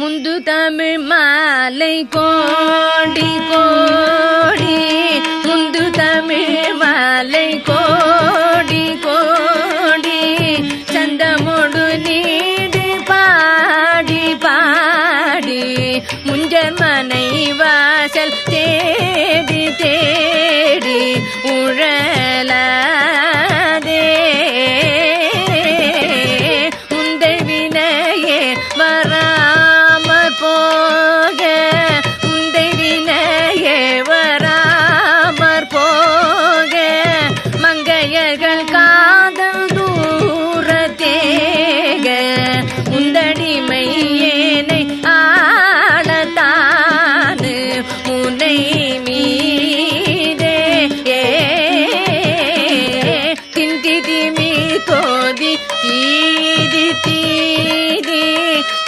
முந்து தமிழ் மாலை கோடி கோடி. முந்து தமிழ் மாலை கோடி கோடி. சந்தமோடு நீடு பாடி பாடி. முஞ்சர் மனை வாசல் தே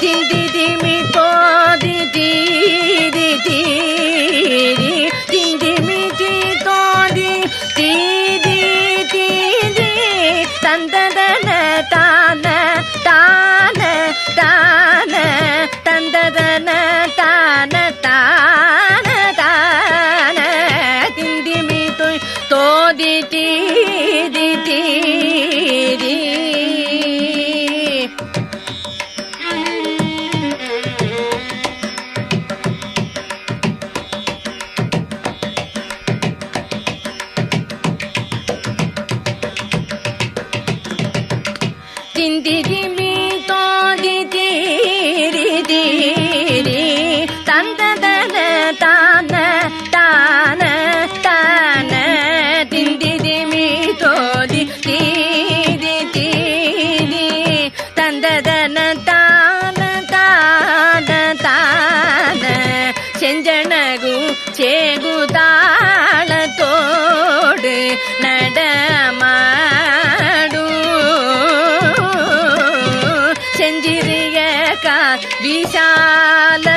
ತಿಂದಿ திந்திதிமி വിശാല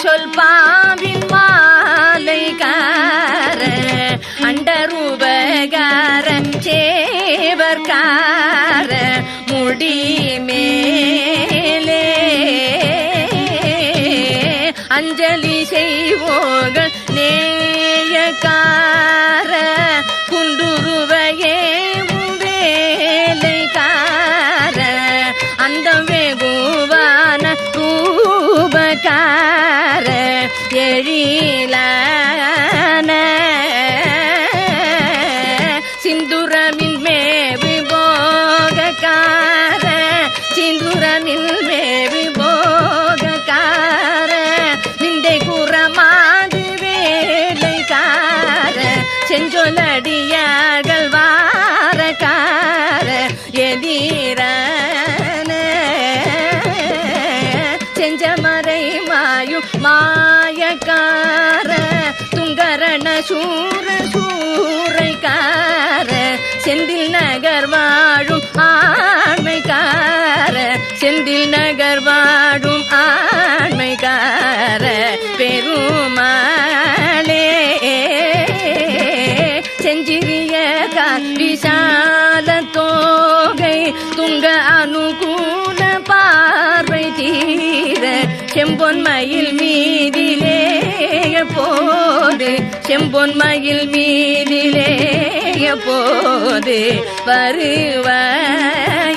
சொல் பாவின் மாலைக்கார அண்டரூபகார சேவர்கார முடி மேலே அஞ்சலி செய்வோகள் நேயக்கார குண்டுருவையே வேலைக்கார அந்த வெகுவான உபகார எழிலான சிந்துரமின் மாயக்கார துங்கரண சூர சூறைக்கார செந்தில் நகர் வாழும் ஆண்மைக்கார செந்தில் நகர் வாழும் ஆண்மைக்கார பெருமாளே. செஞ்சிறிய விஷால தோகை துங்க அனுகூல செம்பொன்மையில் மீதிலே போது செம்பொன்மையில் மீதிலே போது வருவார்